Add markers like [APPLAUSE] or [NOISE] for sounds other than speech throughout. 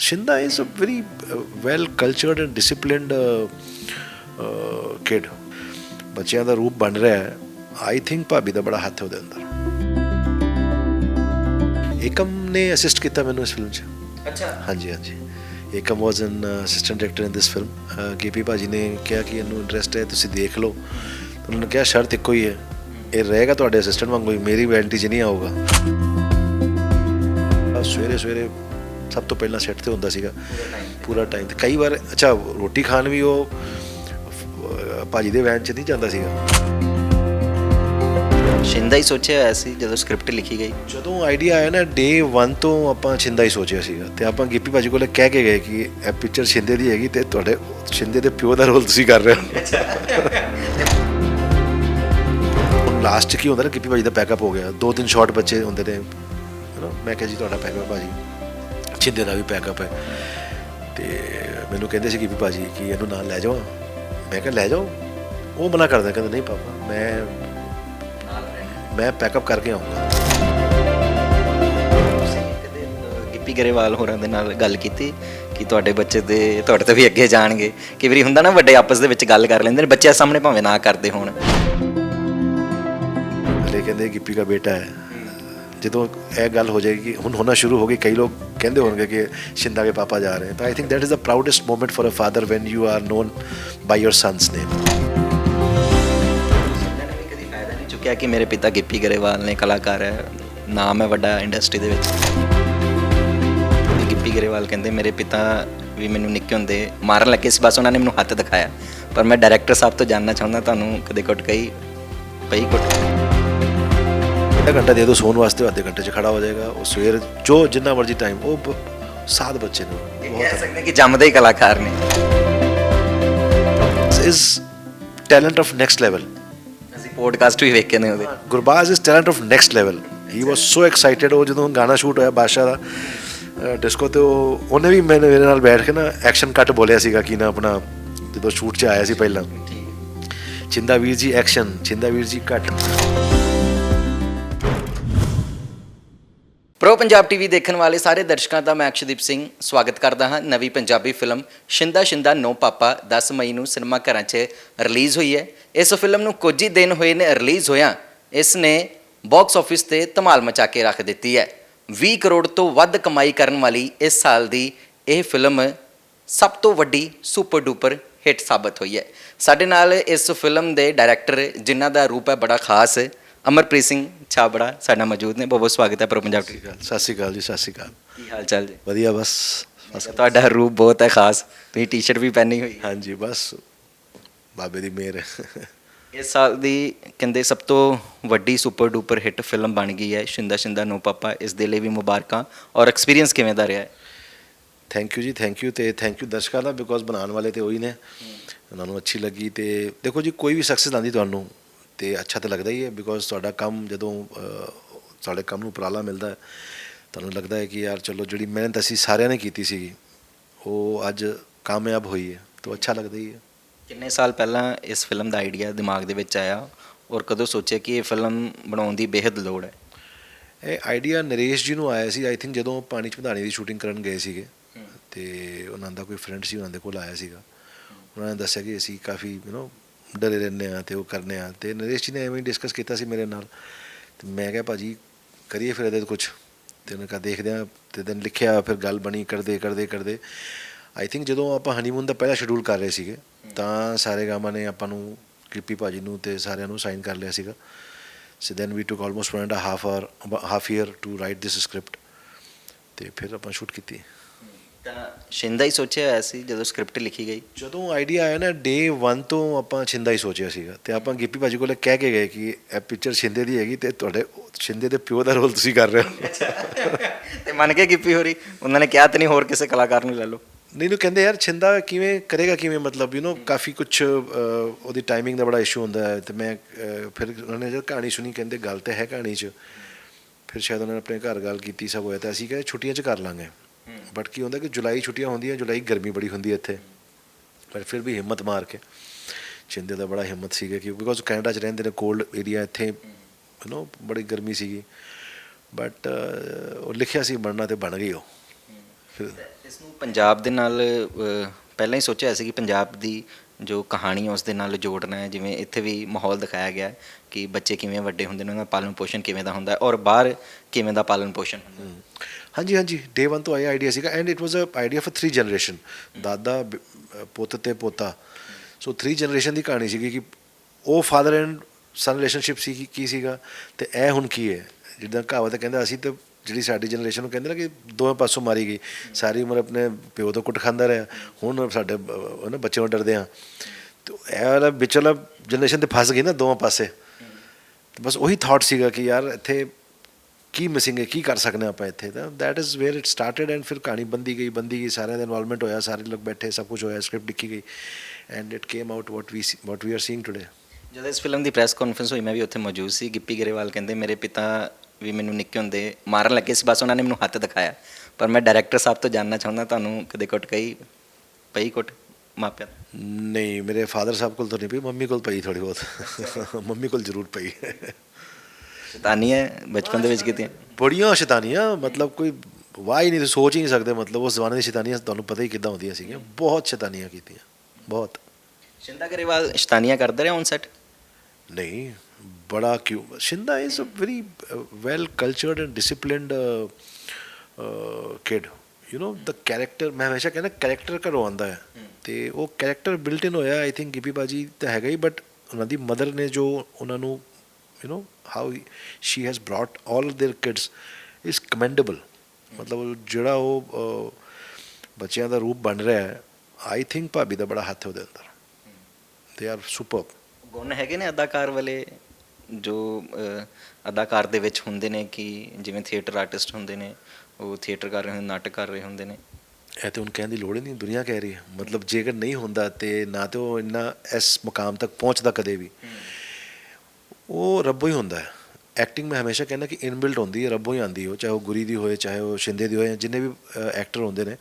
Shinda is a very uh, well cultured and disciplined uh, uh, kid. ਬੱਚਿਆਂ ਦਾ ਰੂਪ ਬਣ ਰਿਹਾ ਹੈ ਆਈ ਥਿੰਕ ਭਾਬੀ ਦਾ ਬੜਾ ਹੱਥ ਉਹਦੇ ਅੰਦਰ ਏਕਮ ਨੇ ਅਸਿਸਟ ਕੀਤਾ ਮੈਨੂੰ ਇਸ ਫਿਲਮ 'ਚ ਅੱਛਾ ਹਾਂਜੀ ਹਾਂਜੀ Ekam was an assistant director in this film Gippy ਭਾਜੀ ਨੇ ਕਿਹਾ ਕਿ ਇਹਨੂੰ ਇੰਟਰਸਟ ਹੈ ਤੁਸੀਂ ਦੇਖ ਲਓ ਉਹਨਾਂ ਨੇ ਕਿਹਾ ਸ਼ਰਤ ਇੱਕੋ ਹੀ ਹੈ ਇਹ ਰਹੇਗਾ ਤੁਹਾਡੇ ਅਸਿਸਟੈਂਟ ਵਾਂਗੂ ਹੀ ਮੇਰੀ ਵੈਲਿਟੀ 'ਚ ਨਹੀਂ ਆਊਗਾ ਸਵੇਰੇ ਸਵੇਰੇ ਸਭ ਤੋਂ ਪਹਿਲਾਂ ਸੈੱਟ ਤੇ ਹੁੰਦਾ ਸੀਗਾ। ਪੂਰਾ ਟਾਈਮ ਤੇ। ਕਈ ਵਾਰ ਅੱਛਾ ਰੋਟੀ ਖਾਣ ਵੀ ਉਹ ਭਾਜੀ ਦੇ ਵੈਨ 'ਚ ਨਹੀਂ ਜਾਂਦਾ ਸੀਗਾ। ਸ਼ਿੰਦਾ ਹੀ ਸੋਚਿਆ ਹੋਇਆ ਸੀ ਜਦੋਂ ਸਕ੍ਰਿਪਟ ਲਿਖੀ ਗਈ। ਜਦੋਂ ਆਈਡੀਆ ਆਇਆ ਨਾ ਡੇ 1 ਤੋਂ ਆਪਾਂ ਛਿੰਦਾ ਹੀ ਸੋਚਿਆ ਸੀਗਾ। ਤੇ ਆਪਾਂ ਗਿੱਪੀ ਭਾਜੀ ਕੋਲੇ ਕਹਿ ਕੇ ਗਏ ਕਿ ਇਹ ਪਿਕਚਰ ਛਿੰਦੇ ਦੀ ਹੈਗੀ ਤੇ ਤੁਹਾਡੇ ਛਿੰਦੇ ਦੇ ਪਿਓ ਦਾ ਰੋਲ ਤੁਸੀਂ ਕਰ ਰਹੇ ਹੋ। ਲਾਸਟ ਕੀ ਹੁੰਦਾ ਨਾ ਗਿੱਪੀ ਭਾਜੀ ਦਾ ਪੈਕਅਪ ਹੋ ਗਿਆ। ਦੋ ਤਿੰਨ ਸ਼ਾਟ ਬੱਚੇ ਹੁੰਦੇ ਨੇ। ਮੈਂ ਕਿਹਾ ਜੀ ਤੁਹਾਡਾ ਪੈਕਅਪ ਭਾਜੀ ਛਿੰਦੇ ਦਾ ਵੀ ਪੈਕਅਪ ਹੈ। ਤੇ ਮੈਨੂੰ ਕਹਿੰਦੇ ਸੀ ਗਿੱਪੀ ਭਾਜੀ ਕਿ ਇਹਨੂੰ ਨਾਲ ਲੈ ਜਾਵਾਂ ਮੈਂ ਕਿਹਾ ਲੈ ਜਾਓ। ਉਹ ਮਨਾ ਕਰਦਾ ਕਹਿੰਦਾ ਨਹੀਂ ਪਾਪਾ ਮੈਂ ਮੈਂ ਪੈਕਅਪ ਕਰਕੇ ਆਉਂਗਾ ਗਿੱਪੀ ਗਰੇਵਾਲ ਹੋਰਾਂ ਦੇ ਨਾਲ ਗੱਲ ਕੀਤੀ ਕਿ ਤੁਹਾਡੇ ਬੱਚੇ ਤੇ ਤੁਹਾਡੇ ਤੋਂ ਵੀ ਅੱਗੇ ਜਾਣਗੇ। ਕਈ ਵਾਰੀ ਹੁੰਦਾ ਨਾ ਵੱਡੇ ਆਪਸ ਦੇ ਵਿੱਚ ਗੱਲ ਕਰ ਲੈਂਦੇ ਨੇ ਬੱਚਿਆਂ ਸਾਹਮਣੇ ਭਾਵੇਂ ਨਾ ਕਰਦੇ ਹੋਣ। ਹਲੇ ਕਹਿੰਦੇ ਗਿੱਪੀ ਦਾ ਬੇਟਾ ਹੈ। ਜਦੋਂ ਇਹ ਗੱਲ ਹੋ ਜਾਏਗੀ, ਹੁਣ ਹੋਣਾ ਸ਼ੁਰੂ ਹੋ ਗਈ, ਕਈ ਲੋਕ ਕਹਿੰਦੇ ਹੋਣਗੇ ਕਿ ਸ਼ਿੰਦਾ ਕੇ ਪਾਪਾ ਜਾ ਰਹੇ ਹਨ ਤਾਂ I think that is the proudest moment for a father when you are known by your son's name ਚੁੱਕਿਆ ਕਿ ਮੇਰੇ ਪਿਤਾ ਗਿੱਪੀ ਗਰੇਵਾਲ ਨੇ ਕਲਾਕਾਰ ਹੈ ਨਾਮ ਹੈ ਵੱਡਾ ਇੰਡਸਟਰੀ ਦੇ ਵਿੱਚ ਗਿੱਪੀ ਗਰੇਵਾਲ ਕਹਿੰਦੇ ਮੇਰੇ ਪਿਤਾ ਵੀ ਮੈਨੂੰ ਨਿੱਕੇ ਹੁੰਦੇ ਮਾਰਨ ਲੱਗੇ ਸੀ ਬਸ ਉਹਨਾਂ ਨੇ ਮੈਨੂੰ ਹੱਥ ਦਿਖਾਇਆ ਪਰ ਮੈਂ ਡਾਇਰੈਕਟਰ ਸਾਹਿਬ ਤੋਂ ਜਾਨਣਾ ਚਾਹੁੰਦਾ ਤੁਹਾਨੂੰ ਕਦੇ ਕੁੱਟ ਗਈ ਪਈ ਕੁੱਟ ਅੱਧਾ ਘੰਟਾ ਦੇ ਦਿਓ ਸੌਣ ਵਾਸਤੇ ਉਹ ਅੱਧੇ ਘੰਟੇ 'ਚ ਖੜਾ ਹੋ ਜਾਏਗਾ। ਉਹ ਸਵੇਰ ਜੋ ਜਿੰਨਾ ਮਰਜ਼ੀ ਟਾਈਮ ਉਹ ਬ- ਸਾਧ ਬੱਚੇ ਨੇ ਇਹ ਕਹਿ ਸਕਦੇ ਕਿ ਜੰਮਦੇ ਹੀ ਕਲਾਕਾਰ ਨੇ। Is talent of next level ਅਸੀਂ ਪੋਡਕਾਸਟ ਵੀ ਵੇਖੇ ਨੇ ਉਹਦੇ। Gurbaaz is talent of next level he was so excited ਉਹ ਜਦੋਂ ਗਾਣਾ ਸ਼ੂਟ ਹੋਇਆ ਬਾਦਸ਼ਾਹ ਦਾ ਡਿਸਕੋ ਤੇ ਉਹ ਉਹਨੇ ਵੀ ਮੈਨੂੰ ਮੇਰੇ ਨਾਲ ਬੈਠ ਕੇ ਨਾ ਐਕਸ਼ਨ ਕੱਟ ਬੋਲਿਆ ਸੀਗਾ ਕਿ ਨਾ ਆਪਣਾ ਜਦੋਂ ਸ਼ੂਟ 'ਚ ਆਇਆ ਸੀ ਪਹਿਲਾਂ। ਚਿੰਦਾ ਵੀਰ ਜੀ ਐਕਸ਼ਨ ਚਿੰਦਾ ਵੀਰ ਜੀ ਕੱਟ ਪ੍ਰੋ ਪੰਜਾਬ ਟੀਵੀ ਦੇਖਣ ਵਾਲੇ ਸਾਰੇ ਦਰਸ਼ਕਾਂ ਦਾ ਮੈਂ ਅਕਸ਼ਦੀਪ ਸਿੰਘ ਸਵਾਗਤ ਕਰਦਾ ਹਾਂ। ਨਵੀਂ Punjabi film Shinda Shinda no papa 10 ਮਈ ਨੂੰ ਸਿਨੇਮਾ ਘਰਾਂ 'ਚ ਰਿਲੀਜ਼ ਹੋਈ ਹੈ। ਇਸ ਫਿਲਮ ਨੂੰ ਕੁਝ ਹੀ ਦਿਨ ਹੋਏ ਨੇ ਰਿਲੀਜ਼ ਹੋਇਆ। ਇਸ ਨੇ ਬਾਕਸ ਆਫਿਸ ਤੇ ਧਮਾਲ ਮਚਾ ਕੇ ਰੱਖ ਦਿੱਤੀ ਹੈ। 20 ਕਰੋੜ ਤੋਂ ਵੱਧ ਕਮਾਈ ਕਰਨ ਵਾਲੀ ਇਸ ਸਾਲ ਦੀ ਇਹ ਫਿਲਮ ਸਭ ਤੋਂ ਵੱਡੀ ਸੁਪਰ ਡੂਪਰ ਹਿੱਟ ਸਾਬਤ ਹੋਈ ਹੈ। ਸਾਡੇ ਨਾਲ ਇਸ ਫਿਲਮ ਦੇ ਡਾਇਰੈਕਟਰ ਜਿਨ੍ਹਾਂ ਦਾ ਰੂਪ ਹੈ ਬੜਾ ਖਾਸ, ਅਮਰਪ੍ਰੀਤ ਸਿੰਘ ਛਾਬੜਾ ਸਾਡਾ ਮੌਜੂਦ ਨੇ ਬਹੁਤ ਬਹੁਤ ਸਵਾਗਤ ਹੈ ਪ੍ਰੋ ਪੰਜਾਬ ਟੀਵੀ ਸਤਿ ਸ਼੍ਰੀ ਅਕਾਲ ਜੀ ਸਤਿ ਸ਼੍ਰੀ ਅਕਾਲ। ਕੀ ਹਾਲ ਚਾਲ ਜੀ? ਵਧੀਆ ਬਸ ਬਸ। ਤੁਹਾਡਾ ਰੂਪ ਬਹੁਤ ਹੈ ਖਾਸ ਤੁਸੀਂ ਟੀ-ਸ਼ਰਟ ਵੀ ਪਹਿਨੀ ਹੋਈ। ਹਾਂਜੀ ਬਸ ਬਾਬੇ ਦੀ ਮਿਹਰ। ਇਸ ਸਾਲ ਦੀ ਕਹਿੰਦੇ ਸਭ ਤੋਂ ਵੱਡੀ ਸੁਪਰ ਡੂਪਰ ਹਿੱਟ ਫਿਲਮ ਬਣ ਗਈ ਹੈ ਸ਼ਿੰਦਾ ਸ਼ਿੰਦਾ ਨੋ ਪਾਪਾ ਇਸ ਦੇ ਲਈ ਵੀ ਮੁਬਾਰਕਾਂ। ਔਰ ਐਕਸਪੀਰੀਅੰਸ ਕਿਵੇਂ ਦਾ ਰਿਹਾ ਹੈ? ਥੈਂਕ ਯੂ ਜੀ ਥੈਂਕ ਯੂ ਤੇ ਥੈਂਕ ਯੂ ਦਰਸ਼ਕਾਂ ਦਾ ਬਿਕੋਜ਼ ਬਣਾਉਣ ਵਾਲੇ ਤੇ ਉਹੀ ਨੇ। ਉਹਨਾਂ ਨੂੰ ਅੱਛੀ ਲੱਗੀ ਤੇ ਦੇਖੋ ਜੀ ਕੋਈ ਵੀ ਸਕਸੈਸ ਆਂਦੀ ਤੁਹਾਨੂੰ ਤੇ ਅੱਛਾ ਤਾਂ ਲੱਗਦਾ ਹੀ ਹੈ ਬਿਕੋਜ਼ ਤੁਹਾਡਾ ਕੰਮ ਜਦੋਂ ਸਾਡੇ ਕੰਮ ਨੂੰ ਉਪਰਾਲਾ ਮਿਲਦਾ ਤੁਹਾਨੂੰ ਲੱਗਦਾ ਹੈ ਕਿ ਯਾਰ ਚਲੋ ਜਿਹੜੀ ਮਿਹਨਤ ਅਸੀਂ ਸਾਰਿਆਂ ਨੇ ਕੀਤੀ ਸੀਗੀ ਉਹ ਅੱਜ ਕਾਮਯਾਬ ਹੋਈ ਹੈ ਤਾਂ ਅੱਛਾ ਲੱਗਦਾ ਹੀ ਹੈ। ਕਿੰਨੇ ਸਾਲ ਪਹਿਲਾਂ ਇਸ ਫਿਲਮ ਦਾ ਆਈਡੀਆ ਦਿਮਾਗ ਦੇ ਵਿੱਚ ਆਇਆ ਔਰ ਕਦੋਂ ਸੋਚਿਆ ਕਿ ਇਹ ਫਿਲਮ ਬਣਾਉਣ ਦੀ ਬੇहद ਲੋੜ ਹੈ? ਇਹ ਆਈਡੀਆ ਨਰੇਸ਼ ਜੀ ਨੂੰ ਆਇਆ ਸੀ ਆਈ ਥਿੰਕ ਜਦੋਂ ਪਾਣੀ ਚ ਵਧਾਣੀ ਦੀ ਸ਼ੂਟਿੰਗ ਕਰਨ ਗਏ ਸੀਗੇ ਤੇ ਉਹਨਾਂ ਦਾ ਕੋਈ ਫਰੈਂਡ ਸੀ ਉਹਨਾਂ ਦੇ ਕੋਲ ਆਇਆ ਸੀਗਾ। ਉਹਨਾਂ ਨੇ ਦੱਸਿਆ ਕਿ ਅਸੀਂ ਕਾਫੀ ਯੂ نو ਡਰੇ ਰਹਿੰਦੇ ਆ ਤੇ ਉਹ ਕਰਨੇ ਆ। ਤੇ ਨਰੇਸ਼ ਜੀ ਨੇ ਐਵੇਂ ਡਿਸਕਸ ਕੀਤਾ ਸੀ ਮੇਰੇ ਨਾਲ। ਤੇ ਮੈਂ ਕਿਹਾ ਭਾਜੀ ਕਰੀਏ ਫਿਰ ਇਹਦੇ ਕੁਝ ਤੇ ਉਹਨੇ ਕਿਹਾ ਦੇਖਦੇ ਆ ਤੇ ਦਿਨ ਲਿਖਿਆ ਫਿਰ ਗੱਲ ਬਣੀ ਕਰਦੇ ਕਰਦੇ ਕਰਦੇ। ਆਈ ਥਿੰਕ ਜਦੋਂ ਆਪਾਂ ਹਨੀਮੂਨ ਦਾ ਪਹਿਲਾ ਸ਼ਡਿਊਲ ਕਰ ਰਹੇ ਸੀਗੇ ਤਾਂ ਸਾਰੇ ਗਾਮਾ ਨੇ ਆਪਾਂ ਨੂੰ ਕਿਪੀ ਭਾਜੀ ਨੂੰ ਤੇ ਸਾਰਿਆਂ ਨੂੰ ਸਾਈਨ ਕਰ ਲਿਆ ਸੀਗਾ। So then we took almost one and a half hour, about half year to write this script. ਤੇ ਫਿਰ ਆਪਾਂ ਸ਼ੂਟ ਕੀਤੀ। ਤਾਂ ਸ਼ਿੰਦਾ ਹੀ ਸੋਚਿਆ ਹੋਇਆ ਸੀ ਜਦੋਂ ਸਕ੍ਰਿਪਟ ਲਿਖੀ ਗਈ। ਜਦੋਂ ਆਈਡੀਆ ਆਇਆ ਨਾ ਡੇ 1 ਤੋਂ ਆਪਾਂ ਛਿੰਦਾ ਹੀ ਸੋਚਿਆ ਸੀਗਾ ਤੇ ਆਪਾਂ ਗਿੱਪੀ ਭਾਜੀ ਕੋਲੇ ਕਹਿ ਕੇ ਗਏ ਕਿ ਇਹ ਪਿਕਚਰ ਛਿੰਦੇ ਦੀ ਹੈਗੀ ਤੇ ਤੁਹਾਡੇ ਛਿੰਦੇ ਦੇ ਪਿਓ ਦਾ ਰੋਲ ਤੁਸੀਂ ਕਰ ਰਹੇ ਹੋ। ਤੇ ਮੰਨ ਕੇ ਗਿੱਪੀ ਹੋਰੀ ਉਹਨਾਂ ਨੇ ਕਿਹਾ ਤੇ ਨਹੀਂ ਹੋਰ ਕਿਸੇ ਕਲਾਕਾਰ ਨੂੰ ਲੈ ਲਓ। ਨਹੀਂ ਨੂੰ ਕਹਿੰਦੇ ਯਾਰ ਛਿੰਦਾ ਕਿਵੇਂ ਕਰੇਗਾ ਕਿਵੇਂ ਮਤਲਬ ਯੂ نو ਕਾਫੀ ਕੁਝ ਉਹਦੀ ਟਾਈਮਿੰਗ ਦਾ ਬੜਾ ਇਸ਼ੂ ਹੁੰਦਾ ਹੈ ਤੇ ਮੈਂ ਫਿਰ ਉਹਨਾਂ ਨੇ ਜਦ ਕਹਾਣੀ ਸੁਣੀ ਕਹਿੰਦੇ ਗੱਲ ਤੇ ਹੈ ਕਹਾਣੀ 'ਚ। ਫਿਰ ਸ਼ਾਇਦ ਉਹਨਾਂ ਨੇ ਆਪਣੇ ਘਰ ਗੱਲ ਕੀਤੀ ਸਭ ਹੋਇਆ ਤਾਂ ਅਸੀਂ ਕਹੇ ਛੁੱਟੀਆਂ 'ਚ ਕਰ ਲਾਂਗੇ। ਬਟ ਕੀ ਹੁੰਦਾ ਕਿ ਜੁਲਾਈ ਛੁੱਟੀਆਂ ਹੁੰਦੀਆਂ, ਜੁਲਾਈ ਗਰਮੀ ਬੜੀ ਹੁੰਦੀ ਹੈ ਇੱਥੇ। ਪਰ ਫਿਰ ਵੀ ਹਿੰਮਤ ਮਾਰ ਕੇ। ਛਿੰਦੇ ਦਾ ਬੜਾ ਹਿੰਮਤ ਸੀਗਾ ਕਿ ਬਿਕੋਜ਼ ਕੈਨੇਡਾ 'ਚ ਰਹਿੰਦੇ ਨੇ ਕੋਲਡ ਏਰੀਆ ਇੱਥੇ ਯੂ نو ਬੜੀ ਗਰਮੀ ਸੀਗੀ। ਬਟ ਉਹ ਲਿਖਿਆ ਸੀ ਬਣਨਾ ਤੇ ਬਣ ਗਈ ਉਹ। ਫਿਰ ਇਸ ਨੂੰ ਪੰਜਾਬ ਦੇ ਨਾਲ ਪਹਿਲਾਂ ਹੀ ਸੋਚਿਆ ਸੀ ਕਿ ਪੰਜਾਬ ਦੀ ਜੋ ਕਹਾਣੀ ਉਸ ਦੇ ਨਾਲ ਜੋੜਨਾ ਹੈ ਜਿਵੇਂ ਇੱਥੇ ਵੀ ਮਾਹੌਲ ਦਿਖਾਇਆ ਗਿਆ ਕਿ ਬੱਚੇ ਕਿਵੇਂ ਵੱਡੇ ਹੁੰਦੇ ਨੇ ਉਹਨਾਂ ਦਾ ਪਾਲਣ ਪੋਸ਼ਣ ਕਿਵੇਂ ਦਾ ਹੁੰਦਾ ਹੈ ਔਰ ਬਾਹਰ ਕਿਵੇਂ ਦਾ ਪਾਲਣ ਪੋਸ਼ਣ ਹੁੰਦਾ ਹਾਂਜੀ ਹਾਂਜੀ। ਡੇ 1 ਤੋਂ ਆਇਆ ਆਈਡੀਆ ਸੀਗਾ and it was a idea for 3 generation ਦਾਦਾ ਪੁੱਤ ਤੇ ਪੋਤਾ। ਸੋ 3 ਜਨਰੇਸ਼ਨ ਦੀ ਕਹਾਣੀ ਸੀਗੀ ਕਿ ਉਹ ਫਾਦਰ ਐਂਡ ਸਨ ਰਿਲੇਸ਼ਨਸ਼ਿਪ ਸੀ ਕੀ- ਕੀ ਸੀਗਾ ਤੇ ਇਹ ਹੁਣ ਕੀ ਹੈ? ਜਿੱਦਾਂ ਕਹਾਵਤ ਕਹਿੰਦਾ ਅਸੀਂ ਤੇ ਜਿਹੜੀ ਸਾਡੀ ਜਨਰੇਸ਼ਨ ਨੂੰ ਕਹਿੰਦੇ ਨਾ ਕਿ ਦੋਵੇਂ ਪਾਸੋਂ ਮਾਰੀ ਗਈ। ਸਾਰੀ ਉਮਰ ਆਪਣੇ ਪਿਓ ਤੋਂ ਕੁੱਟ ਖਾਂਦਾ ਰਿਹਾ। ਹੁਣ ਸਾਡੇ ਨਾ ਬੱਚਿਆਂ ਨੂੰ ਡਰਦੇ ਆ। ਤੇ ਇਹ ਵਾਲਾ ਵਿਚਲਾ ਜਨਰੇਸ਼ਨ ਤੇ ਫਸ ਗਈ ਨਾ ਦੋਵਾਂ ਪਾਸੇ। ਤੇ ਬਸ ਉਹੀ ਥਾਟ ਸੀਗਾ ਕਿ ਯਾਰ ਇੱਥੇ ਕੀ ਮਿਸਿੰਗ ਹੈ, ਕੀ ਕਰ ਸਕਦੇ ਹਾਂ ਆਪਾਂ ਇੱਥੇ? ਤਾਂ that is where it started and ਫਿਰ ਕਹਾਣੀ ਬੰਦੀ ਗਈ ਬੰਦੀ ਗਈ। ਸਾਰਿਆਂ ਦਾ ਇਨਵੋਲਵਮੈਂਟ ਹੋਇਆ, ਸਾਰੇ ਲੋਕ ਬੈਠੇ, ਸਭ ਕੁਝ ਹੋਇਆ ਸਕ੍ਰਿਪਟ ਲਿਖੀ ਗਈ। And it came out what we what we are seeing today ਜਦੋਂ ਇਸ ਫਿਲਮ ਦੀ ਪ੍ਰੈਸ ਕਾਨਫਰੰਸ ਹੋਈ, ਮੈਂ ਵੀ ਉੱਥੇ ਮੌਜੂਦ ਸੀ। ਗਿੱਪੀ ਗਰੇਵਾਲ ਕਹਿੰਦੇ, ਮੇਰੇ ਪਿਤਾ ਵੀ ਮੈਨੂੰ ਨਿੱਕੇ ਹੁੰਦੇ ਮਾਰਨ ਲੱਗੇ ਸੀ ਬਸ ਉਹਨਾਂ ਨੇ ਮੈਨੂੰ ਹੱਥ ਦਿਖਾਇਆ। ਪਰ ਮੈਂ ਡਾਇਰੈਕਟਰ ਸਾਹਿਬ ਤੋਂ ਜਾਨਣਾ ਚਾਹੁੰਦਾ ਤੁਹਾਨੂੰ ਕਦੇ ਕੁੱਟ ਕਈ ਪਈ ਕੁੱਟ ਮਾਪਿਆਂ? ਨਹੀਂ ਮੇਰੇ ਫਾਦਰ ਸਾਹਿਬ ਕੋਲ ਤਾਂ ਨਹੀਂ ਪਈ ਮੰਮੀ ਕੋਲ ਪਈ ਥੋੜੀ ਬਹੁਤ। ਮੰਮੀ ਕੋਲ ਜ਼ਰੂਰ ਪਈ। ਸ਼ੈਤਾਨੀ ਹੈ ਬਚਪਨ ਦੇ ਵਿੱਚ ਕੀਤੀਆਂ? ਬੜੀਆਂ ਸ਼ੈਤਾਨੀਆਂ ਮਤਲਬ ਕੋਈ ਵਾਹ ਹੀ ਨਹੀਂ ਸੋਚ ਹੀ ਨਹੀਂ ਸਕਦੇ ਮਤਲਬ ਉਸ ਜ਼ਮਾਨੇ ਦੀ ਸ਼ੈਤਾਨੀਆਂ ਤੁਹਾਨੂੰ ਪਤਾ ਹੀ ਕਿੱਦਾਂ ਹੁੰਦੀਆਂ ਸੀਗੀਆਂ। ਬਹੁਤ ਸ਼ੈਤਾਨੀਆਂ ਕੀਤੀਆਂ ਬਹੁਤ। ਸ਼ਿੰਦਾ ਗਰੇਵਾਲ ਸ਼ੈਤਾਨੀਆਂ ਕਰਦਾ ਰਿਹਾ ਔਨ ਸੈਟ ਨਹੀਂ। ਬੜਾ ਕਿਉਂ Shinda is a very well cultured and disciplined kid you know the character ਮੈਂ ਹਮੇਸ਼ਾ ਕਹਿੰਦਾ ਕੈਰੈਕਟਰ ਘਰੋਂ ਆਉਂਦਾ ਹੈ ਤੇ ਉਹ ਕੈਰੈਕਟਰ ਬਿਲਟ ਇਨ ਹੋਇਆ ਆਈ ਥਿੰਕ ਗਿੱਪੀ ਬਾਜੀ ਤਾਂ ਹੈਗਾ ਹੀ ਬਟ ਉਹਨਾਂ ਦੀ ਮਦਰ ਨੇ ਜੋ ਉਹਨਾਂ ਨੂੰ you know how she has brought all their kids is commendable ਮਤਲਬ ਉਹ ਜਿਹੜਾ ਉਹ ਅਹ, ਬੱਚਿਆਂ ਦਾ ਰੂਪ ਬਣ ਰਿਹਾ ਹੈ ਆਈ ਥਿੰਕ ਭਾਬੀ ਦਾ ਬੜਾ ਹੱਥ ਹੈ ਉਹਦੇ ਅੰਦਰ ਦੇ ਆਰ ਸੁਪਰਬ ਗੁਣ ਹੈਗੇ ਨੇ ਅਦਾਕਾਰ ਵਾਲੇ ਜੋ ਅਦਾਕਾਰ ਦੇ ਵਿੱਚ ਹੁੰਦੇ ਨੇ ਕਿ ਜਿਵੇਂ ਥੀਏਟਰ ਆਰਟਿਸਟ ਹੁੰਦੇ ਨੇ ਉਹ ਥੀਏਟਰ ਕਰ ਰਹੇ ਹੁੰਦੇ ਨਾਟਕ ਕਰ ਰਹੇ ਹੁੰਦੇ ਨੇ। ਇਹ ਤੇ ਹੁਣ ਕਹਿਣ ਦੀ ਲੋੜ ਹੀ ਨਹੀਂ ਦੁਨੀਆ ਕਹਿ ਰਹੀ ਹੈ। ਮਤਲਬ ਜੇਕਰ ਨਹੀਂ ਹੁੰਦਾ ਤੇ ਨਾ ਤੇ ਉਹ ਇੰਨਾ ਇਸ ਮੁਕਾਮ ਤੱਕ ਪਹੁੰਚਦਾ ਕਦੇ ਵੀ। ਉਹ ਰੱਬੋਂ ਹੀ ਹੁੰਦਾ ਹੈ। ਐਕਟਿੰਗ ਮੈਂ ਹਮੇਸ਼ਾ ਕਹਿੰਦਾ ਕਿ ਇਨਬਿਲਟ ਹੁੰਦੀ ਹੈ ਰੱਬੋਂ ਹੀ ਆਂਦੀ ਹੋ। ਚਾਹੇ ਉਹ ਗੁਰੀ ਦੀ ਹੋਏ ਚਾਹੇ ਉਹ ਸ਼ਿੰਦੇ ਦੀ ਹੋਏ ਜਿੰਨੇ ਵੀ ਐਕਟਰ ਹੁੰਦੇ ਨੇ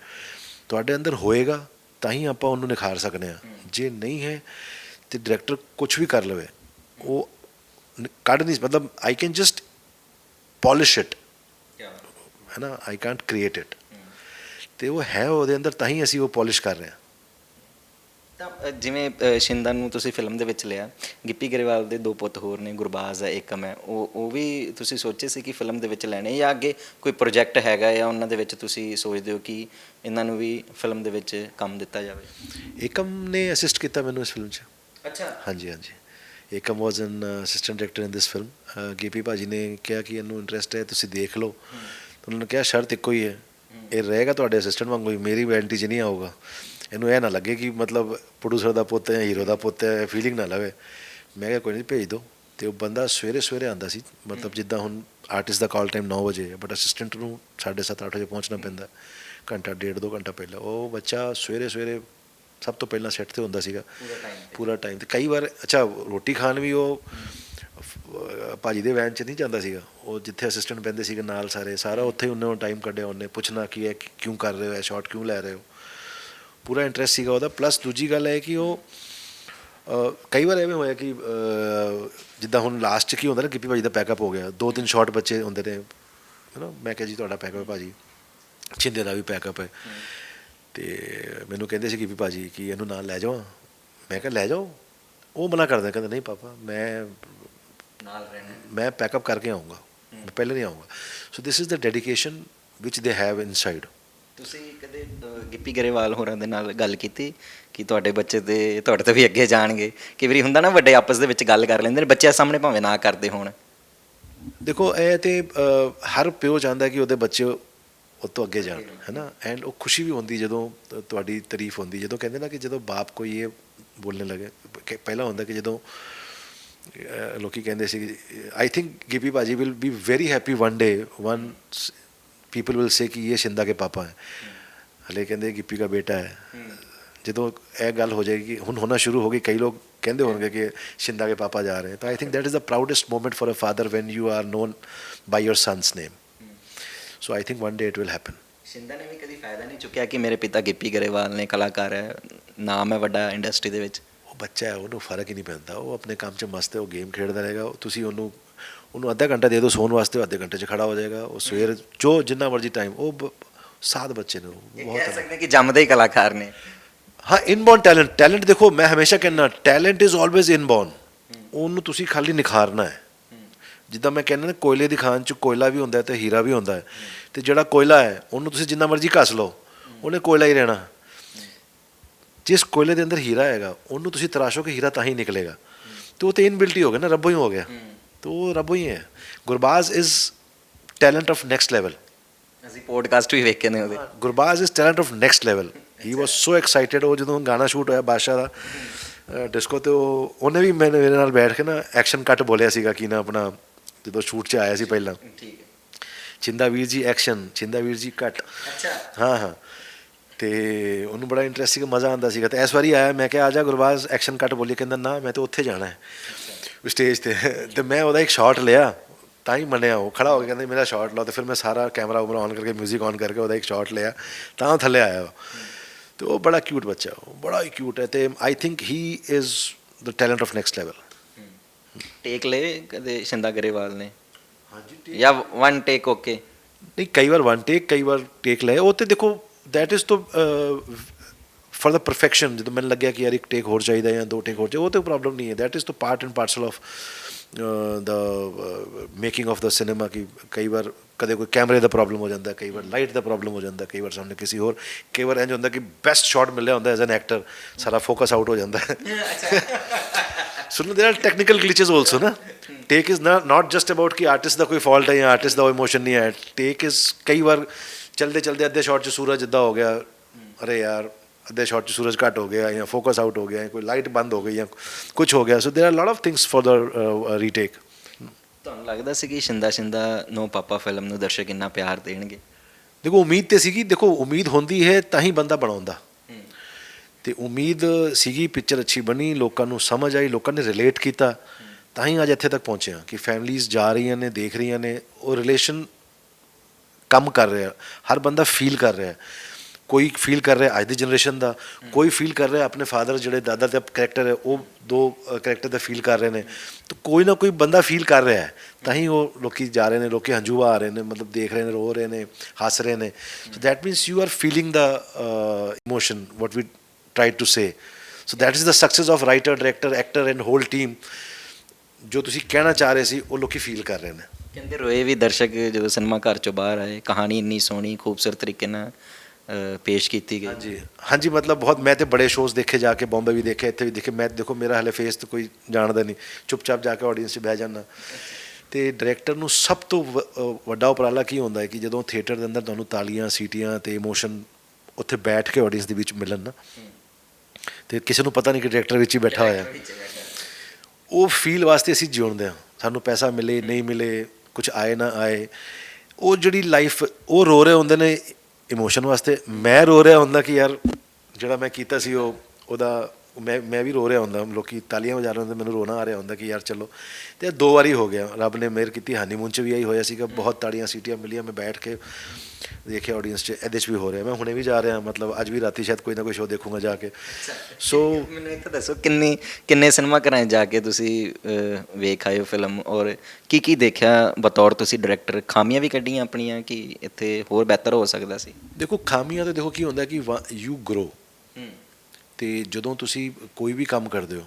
ਤੁਹਾਡੇ ਅੰਦਰ ਹੋਏਗਾ ਤਾਂ ਹੀ ਆਪਾਂ ਉਹਨੂੰ ਨਿਖਾਰ ਸਕਦੇ ਹਾਂ। ਜੇ ਨਹੀਂ ਹੈ ਤੇ ਡਾਇਰੈਕਟਰ ਕੁਝ ਵੀ ਕਰ ਲਵੇ ਉਹ ਕੱਢ ਨਹੀਂ ਮਤਲਬ I can just polish it ਹੈ ਨਾ? ਆਈ ਕਾਂਟ ਕ੍ਰੀਏਟ ਇਟ ਤੇ ਉਹ ਹੈ ਉਹਦੇ ਅੰਦਰ ਤਾਂ ਹੀ ਅਸੀਂ ਉਹ ਪਾਲਿਸ਼ ਕਰ ਰਹੇ ਹਾਂ। ਤਾਂ ਜਿਵੇਂ ਅ, ਸ਼ਿੰਦਾ ਨੂੰ ਤੁਸੀਂ ਫਿਲਮ ਦੇ ਵਿੱਚ ਲਿਆ ਗਿੱਪੀ ਗਰੇਵਾਲ ਦੇ ਦੋ ਪੁੱਤ ਹੋਰ ਨੇ ਗੁਰਬਾਜ਼ ਹੈ ਏਕਮ ਹੈ ਉਹ ਉਹ ਵੀ ਤੁਸੀਂ ਸੋਚੇ ਸੀ ਕਿ ਫਿਲਮ ਦੇ ਵਿੱਚ ਲੈਣੇ ਜਾਂ ਅੱਗੇ ਕੋਈ ਪ੍ਰੋਜੈਕਟ ਹੈਗਾ ਜਾਂ ਉਹਨਾਂ ਦੇ ਵਿੱਚ ਤੁਸੀਂ ਸੋਚਦੇ ਹੋ ਕਿ ਇਹਨਾਂ ਨੂੰ ਵੀ ਫਿਲਮ ਦੇ ਵਿੱਚ ਕੰਮ ਦਿੱਤਾ ਜਾਵੇ? ਏਕਮ ਨੇ ਅਸਿਸਟ ਕੀਤਾ ਮੈਨੂੰ ਇਸ ਫਿਲਮ 'ਚ। ਅੱਛਾ। ਹਾਂਜੀ ਹਾਂਜੀ। Ekam was an assistant director in this film Gippy ਭਾਜੀ ਨੇ ਕਿਹਾ ਕਿ ਇਹਨੂੰ ਇੰਟਰਸਟ ਹੈ ਤੁਸੀਂ ਦੇਖ ਲਓ ਤਾਂ ਉਹਨਾਂ ਨੇ ਕਿਹਾ ਸ਼ਰਤ ਇੱਕੋ ਹੀ ਹੈ ਇਹ ਰਹੇਗਾ ਤੁਹਾਡੇ ਅਸਿਸਟੈਂਟ ਵਾਂਗੂ ਹੀ ਮੇਰੀ ਵੈਲਿਟੀ 'ਚ ਨਹੀਂ ਆਊਗਾ ਇਹਨੂੰ ਇਹ ਨਾ ਲੱਗੇ ਕਿ ਮਤਲਬ ਪ੍ਰੋਡਿਊਸਰ ਦਾ ਪੁੱਤ ਹੈ ਹੀਰੋ ਦਾ ਪੁੱਤ ਹੈ ਫੀਲਿੰਗ ਨਾ ਲਵੇ ਮੈਂ ਕਿਹਾ ਕੋਈ ਨਹੀਂ ਭੇਜ ਦਿਓ ਤੇ ਉਹ ਬੰਦਾ ਸਵੇਰੇ ਸਵੇਰੇ ਆਂਦਾ ਸੀ ਮਤਲਬ ਜਿੱਦਾਂ ਹੁਣ ਆਰਟਿਸਟ ਦਾ ਕਾਲ ਟਾਈਮ 9 ਵਜੇ ਹੈ ਬਟ ਅਸਿਸਟੈਂਟ ਨੂੰ 7:30 8 ਵਜੇ ਪਹੁੰਚਣਾ ਪੈਂਦਾ ਘੰਟਾ ਡੇਢ ਦੋ ਘੰਟਾ ਪਹਿਲਾਂ ਉਹ ਬੱਚਾ ਸਵੇਰੇ ਸਵੇਰੇ ਸਭ ਤੋਂ ਪਹਿਲਾਂ ਸੈੱਟ ਤੇ ਹੁੰਦਾ ਸੀਗਾ। ਪੂਰਾ ਟਾਈਮ ਤੇ। ਕਈ ਵਾਰ ਅੱਛਾ ਰੋਟੀ ਖਾਣ ਵੀ ਉਹ ਭਾਜੀ ਦੇ ਵੈਨ 'ਚ ਨਹੀਂ ਜਾਂਦਾ ਸੀਗਾ। ਉਹ ਜਿੱਥੇ ਅਸਿਸਟੈਂਟ ਬੈੰਦੇ ਸੀਗੇ ਨਾਲ ਸਾਰੇ ਸਾਰਾ ਉੱਥੇ ਹੀ ਉਹਨੇ ਟਾਈਮ ਕੱਢਿਆ ਉਹਨੇ। ਪੁੱਛਣਾ ਕੀ ਹੈ ਕਿਉਂ ਕਰ ਰਹੇ ਹੋ ਇਹ ਸ਼ਾਟ ਕਿਉਂ ਲੈ ਰਹੇ ਹੋ? ਪੂਰਾ ਇੰਟਰਸਟ ਸੀਗਾ ਉਹਦਾ। ਪਲੱਸ ਦੂਜੀ ਗੱਲ ਹੈ ਕਿ ਉਹ ਕਈ ਵਾਰ ਐਵੇਂ ਹੋਇਆ ਕਿ ਜਿੱਦਾਂ ਹੁਣ ਲਾਸਟ 'ਚ ਕੀ ਹੁੰਦਾ ਨਾ ਗਿੱਪੀ ਭਾਜੀ ਦਾ ਪੈਕਅਪ ਹੋ ਗਿਆ। ਦੋ ਤਿੰਨ ਸ਼ਾਟ ਬੱਚੇ ਹੁੰਦੇ ਨੇ। ਹੈ ਨਾ ਮੈਂ ਕਿਹਾ ਜੀ ਤੁਹਾਡਾ ਪੈਕਅਪ ਹੈ ਭਾਜੀ। ਛਿੰਦੇ ਦਾ ਵੀ ਪੈਕਅਪ ਹੈ। ਤੇ ਮੈਨੂੰ ਕਹਿੰਦੇ ਸੀ ਕਿ ਵੀ ਭਾਜੀ ਕਿ ਇਹਨੂੰ ਨਾਲ ਲੈ ਜਾਵਾਂ ਮੈਂ ਕਿਹਾ ਲੈ ਜਾਓ। ਉਹ ਮਨਾ ਕਰਦਾ ਕਹਿੰਦਾ ਨਹੀਂ ਪਾਪਾ ਮੈਂ ਨਾਲ ਰਹਿਣਾ ਮੈਂ ਪੈਕਅਪ ਕਰਕੇ ਆਉਂਗਾ ਮੈਂ ਪਹਿਲੇ ਨਹੀਂ ਆਉਂਗਾ ਸੋ this is the dedication which they have inside ਤੁਸੀਂ ਕਦੇ ਗਿੱਪੀ ਗਰੇਵਾਲ ਹੋਰਾਂ ਦੇ ਨਾਲ ਗੱਲ ਕੀਤੀ ਕਿ ਤੁਹਾਡੇ ਬੱਚੇ ਤੇ ਤੁਹਾਡੇ ਤੋਂ ਵੀ ਅੱਗੇ ਜਾਣਗੇ? ਕਈ ਵਾਰੀ ਹੁੰਦਾ ਨਾ ਵੱਡੇ ਆਪਸ ਦੇ ਵਿੱਚ ਗੱਲ ਕਰ ਲੈਂਦੇ ਨੇ ਬੱਚਿਆਂ ਸਾਹਮਣੇ ਭਾਵੇਂ ਨਾ ਕਰਦੇ ਹੋਣ। ਦੇਖੋ ਇਹ ਤੇ ਹਰ ਪਿਓ ਚਾਹੁੰਦਾ ਕਿ ਉਹਦੇ ਬੱਚੇ ਉਹ ਤੋਂ ਅੱਗੇ ਜਾਣ ਹੈ ਨਾ ਐਂਡ ਉਹ ਖੁਸ਼ੀ ਵੀ ਹੁੰਦੀ ਜਦੋਂ ਤੁਹਾਡੀ ਤਾਰੀਫ ਹੁੰਦੀ ਜਦੋਂ ਕਹਿੰਦੇ ਨਾ ਕਿ ਜਦੋਂ ਬਾਪ ਕੋਈ ਇਹ ਬੋਲਣ ਲੱਗੇ ਕਿ ਪਹਿਲਾਂ ਹੁੰਦਾ ਕਿ ਜਦੋਂ ਅਹ, ਲੋਕੀ ਕਹਿੰਦੇ ਸੀ ਆਈ ਥਿੰਕ ਗਿਪੀ ਬਾਜੀ will be very happy one day one people will say ਕਿ ਇਹ ਸ਼ਿੰਦਾ ਕੇ ਪਾਪਾ ਹੈ। ਹਲੇ ਕਹਿੰਦੇ ਗਿੱਪੀ ਦਾ ਬੇਟਾ ਹੈ। ਜਦੋਂ ਇਹ ਗੱਲ ਹੋ ਜਾਏਗੀ ਹੁਣ ਹੋਣਾ ਸ਼ੁਰੂ ਹੋ ਗਈ ਕਈ ਲੋਕ ਕਹਿੰਦੇ ਹੋਣਗੇ ਕਿ ਸ਼ਿੰਦਾ ਕੇ ਪਾਪਾ ਜਾ ਰਹੇ। ਤਾਂ I think that is the proudest moment for a father when you are known by your son's name so I think one day it will happen Shinda ਨੇ ਵੀ ਕਦੀ ਫਾਇਦਾ ਨਹੀਂ ਚੁੱਕਿਆ ਕਿ ਮੇਰੇ ਪਿਤਾ ਗਿੱਪੀ ਗਰੇਵਾਲ ਨੇ ਕਲਾਕਾਰ ਹੈ ਨਾਮ ਹੈ ਵੱਡਾ ਇੰਡਸਟਰੀ ਦੇ ਵਿੱਚ। ਉਹ ਬੱਚਾ ਹੈ ਉਹਨੂੰ ਫ਼ਰਕ ਹੀ ਨਹੀਂ ਪੈਂਦਾ। ਉਹ ਆਪਣੇ ਕੰਮ 'ਚ ਮਸਤ ਹੈ ਉਹ ਗੇਮ ਖੇਡਦਾ ਰਹੇਗਾ। ਤੁਸੀਂ ਉਹਨੂੰ ਉਹਨੂੰ ਅੱਧਾ ਘੰਟਾ ਦੇ ਦਿਓ ਸੌਣ ਵਾਸਤੇ ਅੱਧੇ ਘੰਟੇ 'ਚ ਖੜਾ ਹੋ ਜਾਏਗਾ। ਉਹ ਸਵੇਰ ਜੋ ਜਿੰਨਾ ਮਰਜ਼ੀ ਟਾਈਮ ਉਹ ਸਾਧ ਬੱਚੇ ਨੇ ਉਹ ਇਹ ਬਹੁਤ ਕਹਿ ਸਕਦੇ ਹਾਂ ਕਿ ਜੰਮਦੇ ਹੀ ਕਲਾਕਾਰ ਨੇ। ਹਾਂ ਇਨਬੋਰਨ ਟੈਲੈਂਟ ਟੈਲੈਂਟ ਦੇਖੋ ਮੈਂ ਹਮੇਸ਼ਾ ਕਹਿੰਦਾ ਟੈਲੈਂਟ ਇਜ਼ ਆਲਵੇਜ਼ ਇਨਬੋਰਨ ਉਹਨੂੰ ਤੁਸੀਂ ਖਾਲੀ ਨਿਖਾਰਨਾ ਹੈ। ਜਿੱਦਾਂ ਮੈਂ ਕਹਿੰਦਾ ਨਾ ਕੋਇਲੇ ਦੀ ਖਾਨ ਚ ਕੋਇਲਾ ਵੀ ਹੁੰਦਾ ਤੇ ਹੀਰਾ ਵੀ ਹੁੰਦਾ ਤੇ ਜਿਹੜਾ ਕੋਇਲਾ ਹੈ ਉਹਨੂੰ ਤੁਸੀਂ ਜਿੰਨਾ ਮਰਜ਼ੀ ਘਸ ਲਓ ਉਹਨੇ ਕੋਇਲਾ ਹੀ ਰਹਿਣਾ। ਜਿਸ ਕੋਇਲੇ ਦੇ ਅੰਦਰ ਹੀਰਾ ਹੈਗਾ ਉਹਨੂੰ ਤੁਸੀਂ ਤਰਾਸ਼ੋਗੇ ਹੀਰਾ ਤਾਂ ਹੀ ਨਿਕਲੇਗਾ। ਤੇ ਉਹ ਤੇ ਇਨਬਿਲਟੀ ਹੋ ਗਿਆ ਨਾ ਰੱਬੋ ਹੀ ਹੋ ਗਿਆ। ਤੇ ਉਹ ਰੱਬੋ ਹੀ ਹੈ। Gurbaaz is talent of next level ਅਸੀਂ ਪੋਡਕਾਸਟ ਵੀ ਵੇਖੇ ਨੇ ਉਹਦੇ। Gurbaaz is talent of next level he was so excited ਉਹ ਜਦੋਂ ਗਾਣਾ ਸ਼ੂਟ ਹੋਇਆ ਬਾਦਸ਼ਾਹ ਦਾ ਡਿਸਕੋ ਤੇ ਉਹ ਉਹਨੇ ਵੀ ਮੇਰੇ ਮੇਰੇ ਨਾਲ ਬੈਠ ਕੇ ਨਾ ਐਕਸ਼ਨ ਕੱਟ ਬੋਲਿਆ ਸੀਗਾ ਕਿ ਨਾ ਆਪਣਾ ਜਦੋਂ ਸ਼ੂਟ 'ਚ ਆਇਆ ਸੀ ਪਹਿਲਾਂ। ਠੀਕ ਹੈ। ਚਿੰਦਾ ਵੀਰ ਜੀ ਐਕਸ਼ਨ ਚਿੰਦਾ ਵੀਰ ਜੀ ਕੱਟ ਅੱਛਾ। ਹਾਂ ਹਾਂ। ਤੇ ਉਹਨੂੰ ਬੜਾ ਇੰਟਰਸਟ ਸੀਗਾ ਮਜ਼ਾ ਆਉਂਦਾ ਸੀਗਾ। ਤੇ ਇਸ ਵਾਰੀ ਆਇਆ ਮੈਂ ਕਿਹਾ ਆ ਜਾ ਗੁਰਬਾਜ਼ ਐਕਸ਼ਨ ਕੱਟ ਬੋਲੀ ਕਹਿੰਦਾ ਨਾ ਮੈਂ ਤਾਂ ਉੱਥੇ ਜਾਣਾ ਹੈ। ਸਟੇਜ ਤੇ। ਤੇ ਮੈਂ ਉਹਦਾ ਇੱਕ ਸ਼ਾਟ ਲਿਆ ਤਾਂ ਹੀ ਮੰਨਿਆ ਉਹ। ਖੜਾ ਹੋ ਕੇ ਕਹਿੰਦਾ ਮੇਰਾ ਸ਼ਾਟ ਲਾਓ। ਤੇ ਫਿਰ ਮੈਂ ਸਾਰਾ ਕੈਮਰਾ ਉਮਰ ਆਨ ਕਰਕੇ 뮤직 ਆਨ ਕਰਕੇ ਉਹਦਾ ਇੱਕ ਸ਼ਾਟ ਲਿਆ ਤਾਂ ਥੱਲੇ ਆਇਆ ਉਹ। ਤੇ ਉਹ ਬੜਾ ਕਿਊਟ ਬੱਚਾ ਉਹ ਬੜਾ ਹੀ ਕਿਊਟ ਹੈ। ਤੇ I think he is the talent of next level take ਲੈ ਕਦੇ ਸ਼ਿੰਦਾ ਗਰੇਵਾਲ ਨੇ? ਹਾਂਜੀ ਜਾਂ ਵਨ ਟੇਕ ਓਕੇ ਨਹੀਂ ਕਈ ਵਾਰ ਵਨ ਟੇਕ ਕਈ ਵਾਰ ਟੇਕ ਲਏ। ਉਹ ਤੇ ਦੇਖੋ ਦੈਟ ਇਜ਼ ਤੋਂ ਫॉर द ਪਰਫੈਕਸ਼ਨ ਜਦੋਂ ਮੈਨੂੰ ਲੱਗਿਆ ਕਿ ਯਾਰ ਇੱਕ ਟੇਕ ਹੋਰ ਚਾਹੀਦਾ ਜਾਂ ਦੋ ਟੇਕ ਹੋਰ ਚਾਹੀਦਾ ਉਹ ਤੇ ਪ੍ਰੋਬਲਮ ਨਹੀਂ ਹੈ। ਦੈਟ ਇਜ਼ ਤੋਂ part and parcel of the making of the cinema ਕਿ ਕਈ ਵਾਰ ਕਦੇ ਕੋਈ ਕੈਮਰੇ ਦਾ ਪ੍ਰੋਬਲਮ ਹੋ ਜਾਂਦਾ ਕਈ ਵਾਰ ਲਾਈਟ ਦਾ ਪ੍ਰੋਬਲਮ ਹੋ ਜਾਂਦਾ ਕਈ ਵਾਰ ਸਾਹਮਣੇ ਕਿਸੇ ਹੋਰ ਕਈ ਵਾਰ ਇੰਜ ਹੁੰਦਾ ਕਿ ਬੈਸਟ ਸ਼ਾਟ ਮਿਲਿਆ ਹੁੰਦਾ ਐਜ਼ ਐਨ ਐਕਟਰ ਸਾਰਾ ਫੋਕਸ ਆਊਟ ਹੋ ਜਾਂਦਾ। ਹੈ ਸੁਣੋ no, there are technical also ਨਾ take take is just about ਕਿ ਆਰਟਿਸਟ ਦਾ ਕੋਈ ਫਾਲਟ ਹੈ ਜਾਂ ਆਰਟਿਸਟ ਦਾ ਇਮੋਸ਼ਨ ਨਹੀਂ ਹੈ ਟੇਕ ਇਜ਼ ਕਈ ਵਾਰ ਚਲਦੇ ਚਲਦੇ ਅੱਧੇ ਸ਼ਾਟ 'ਚ ਸੂਰਜ ਜਿੱਦਾਂ ਹੋ ਗਿਆ ਅਰੇ ਯਾਰ ਅੱਧੇ ਸ਼ਾਟ 'ਚ ਸੂਰਜ ਘਟ ਹੋ ਗਿਆ ਜਾਂ ਫੋਕਸ ਆਊਟ ਹੋ ਗਿਆ ਜਾਂ ਕੋਈ ਲਾਈਟ ਬੰਦ ਹੋ ਗਈ ਜਾਂ ਕੁਝ ਹੋ ਗਿਆ so there are lot of things for the retake ਤੁਹਾਨੂੰ ਲੱਗਦਾ ਸੀ ਕਿ Shinda Shinda no papa film ਨੂੰ ਦਰਸ਼ਕ ਇੰਨਾ ਪਿਆਰ ਦੇਣਗੇ? ਦੇਖੋ ਉਮੀਦ ਤੇ ਸੀਗੀ ਦੇਖੋ ਉਮੀਦ ਹੁੰਦੀ ਹੈ ਤਾਂ ਹੀ ਬੰਦਾ ਬਣਾਉਂਦਾ। ਤੇ ਉਮੀਦ ਸੀਗੀ ਪਿਕਚਰ ਅੱਛੀ ਬਣੀ, ਲੋਕਾਂ ਨੂੰ ਸਮਝ ਆਈ, ਲੋਕਾਂ ਨੇ ਰਿਲੇਟ ਕੀਤਾ। ਤਾਂ ਹੀ ਅੱਜ ਇੱਥੇ ਤੱਕ ਪਹੁੰਚੇ ਹਾਂ ਕਿ ਫੈਮਲੀਆਂ ਜਾ ਰਹੀਆਂ ਨੇ, ਦੇਖ ਰਹੀਆਂ ਨੇ, ਉਹ ਰਿਲੇਸ਼ਨ ਕੰਮ ਕਰ ਰਿਹਾ ਹਰ ਬੰਦਾ ਫੀਲ ਕਰ ਰਿਹਾ ਕੋਈ ਫੀਲ ਕਰ ਰਿਹਾ ਅੱਜ ਦੀ ਜਨਰੇਸ਼ਨ ਦਾ, ਕੋਈ ਫੀਲ ਕਰ ਰਿਹਾ ਆਪਣੇ ਫਾਦਰ ਜਿਹੜੇ ਦਾਦਾ ਦੇ ਕੈਰੈਕਟਰ ਹੈ, ਉਹ ਦੋ ਕੈਰੈਕਟਰ ਦਾ ਫੀਲ ਕਰ ਰਹੇ ਨੇ। ਤਾਂ ਕੋਈ ਨਾ ਕੋਈ ਬੰਦਾ ਫੀਲ ਕਰ ਰਿਹਾ ਹੈ। ਤਾਂ ਹੀ ਉਹ ਲੋਕੀ ਜਾ ਰਹੇ ਨੇ, ਲੋਕੀ ਹੰਝੂ ਆ ਰਹੇ ਨੇ, ਮਤਲਬ ਦੇਖ ਰਹੇ ਨੇ, ਰੋ ਰਹੇ ਨੇ, ਹੱਸ ਰਹੇ ਨੇ। So that means you are feeling the emotion what we tried to say. So that is the success of writer director actor and whole team. ਜੋ ਤੁਸੀਂ ਕਹਿਣਾ ਚਾਹ ਰਹੇ ਸੀ ਉਹ ਲੋਕੀ ਫੀਲ ਕਰ ਰਹੇ ਨੇ। ਕਹਿੰਦੇ ਰੋਏ ਵੀ ਦਰਸ਼ਕ ਜਦੋਂ ਸਿਨੇਮਾ ਘਰ ਚੋਂ ਬਾਹਰ ਆਏ ਕਹਾਣੀ ਇੰਨੀ ਸੋਹਣੀ ਖੂਬਸੂਰਤ ਤਰੀਕੇ ਨਾਲ ਪੇਸ਼ ਕੀਤੀ ਗਈ। ਹਾਂਜੀ। ਹਾਂਜੀ ਮਤਲਬ ਬਹੁਤ ਮੈਂ ਤੇ ਬੜੇ ਸ਼ੋਜ਼ ਦੇਖੇ ਜਾ ਕੇ ਬੰਬੇ ਵੀ ਦੇਖੇ ਇੱਥੇ ਵੀ ਦੇਖੇ। ਮੈਂ ਦੇਖੋ ਮੇਰਾ ਹਲੇ ਫੇਸ ਤੇ ਕੋਈ ਜਾਣਦਾ ਨਹੀਂ। ਚੁੱਪਚਾਪ ਜਾ ਕੇ ਆਡੀਅנס 'ਚ ਬਹਿ ਜਾਂਦਾ। ਤੇ ਡਾਇਰੈਕਟਰ ਨੂੰ ਸਭ ਤੋਂ ਵੱਡਾ ਉਪਰਾਲਾ ਕੀ ਹੁੰਦਾ ਹੈ ਕਿ ਜਦੋਂ ਥੀਏਟਰ ਦੇ ਅੰਦਰ ਤੁਹਾਨੂੰ ਤਾਲੀਆਂ ਸੀਟੀਆਂ ਤੇ ਇਮੋਸ਼ਨ ਉੱਥੇ ਬੈਠ ਕੇ ਆਡੀਅנס ਦੇ ਵਿੱਚ ਮਿਲਣ ਨਾ ਤੇ ਕਿਸੇ ਨੂੰ ਪਤਾ ਨਹੀਂ ਕਿ ਡਾਇਰੈਕਟਰ ਵਿੱਚ ਹੀ ਬੈਠਾ ਹੋਇਆ। ਉਹ ਫੀਲ ਵਾਸਤੇ ਅਸੀਂ ਜਿਉਂਦੇ ਹਾਂ। ਸਾਨੂੰ ਪੈਸਾ ਮਿਲੇ, ਨਹੀਂ ਮਿਲੇ ਕੁਝ ਆਏ ਨਾ ਆਏ। ਉਹ ਜਿਹੜੀ ਲਾਈਫ ਉਹ ਰੋ ਰਹੇ ਹੁੰਦੇ ਨੇ ਇਮੋਸ਼ਨ ਵਾਸਤੇ। ਮੈਂ ਰੋ ਰਿਹਾ ਹੁੰਦਾ ਕਿ ਯਾਰ, ਜਿਹੜਾ ਮੈਂ ਕੀਤਾ ਸੀ ਉਹ, ਉਹਦਾ ਮੈਂ ਮੈਂ ਵੀ ਰੋ ਰਿਹਾ ਹੁੰਦਾ ਲੋਕੀ ਤਾਲੀਆਂ ਵਜਾ ਰਹੇ ਹੁੰਦੇ ਮੈਨੂੰ ਰੋਣਾ ਆ ਰਿਹਾ ਹੁੰਦਾ ਕਿ ਯਾਰ ਚਲੋ। ਤੇ ਇਹ ਦੋ ਵਾਰੀ ਹੋ ਗਿਆ ਰੱਬ ਨੇ ਮਿਹਰ ਕੀਤੀ ਹਨੀਮੂਨ 'ਚ ਵੀ ਆਈ ਹੋਇਆ ਸੀਗਾ ਬਹੁਤ ਤਾੜੀਆਂ ਸੀਟੀਆਂ ਮਿਲੀਆਂ ਮੈਂ ਬੈਠ ਕੇ ਦੇਖਿਆ ਆਡੀਅנס 'ਚ ਇਹਦੇ 'ਚ ਵੀ ਹੋ ਰਿਹਾ। ਮੈਂ ਹੁਣੇ ਵੀ ਜਾ ਰਿਹਾ ਮਤਲਬ ਅੱਜ ਵੀ ਰਾਤੀ ਸ਼ਾਇਦ ਕੋਈ ਨਾ ਕੋਈ ਸ਼ੋਅ ਦੇਖੂੰਗਾ ਜਾ ਕੇ। ਸੋ ਮੈਨੂੰ ਇੱਕ ਤਾਂ ਦੱਸੋ ਕਿੰਨੀ ਕਿੰਨੇ ਸਿਨੇਮਾ ਘਰਾਂ ਜਾ ਕੇ ਤੁਸੀਂ ਵੇਖ ਆਏ ਹੋ ਫਿਲਮ ਔਰ ਕੀ ਕੀ ਦੇਖਿਆ ਬਤੌਰ ਤੁਸੀਂ ਡਾਇਰੈਕਟਰ ਖਾਮੀਆਂ ਵੀ ਕੱਢੀਆਂ ਆਪਣੀਆਂ ਕਿ ਇੱਥੇ ਹੋਰ ਬਿਹਤਰ ਹੋ ਸਕਦਾ ਸੀ? ਦੇਖੋ ਖਾਮੀਆਂ ਤੇ ਦੇਖੋ ਕੀ ਹੁੰਦਾ ਕਿ ਯੂ ਗਰੋ ਤੇ ਜਦੋਂ ਤੁਸੀਂ ਕੋਈ ਵੀ ਕੰਮ ਕਰਦੇ ਹੋ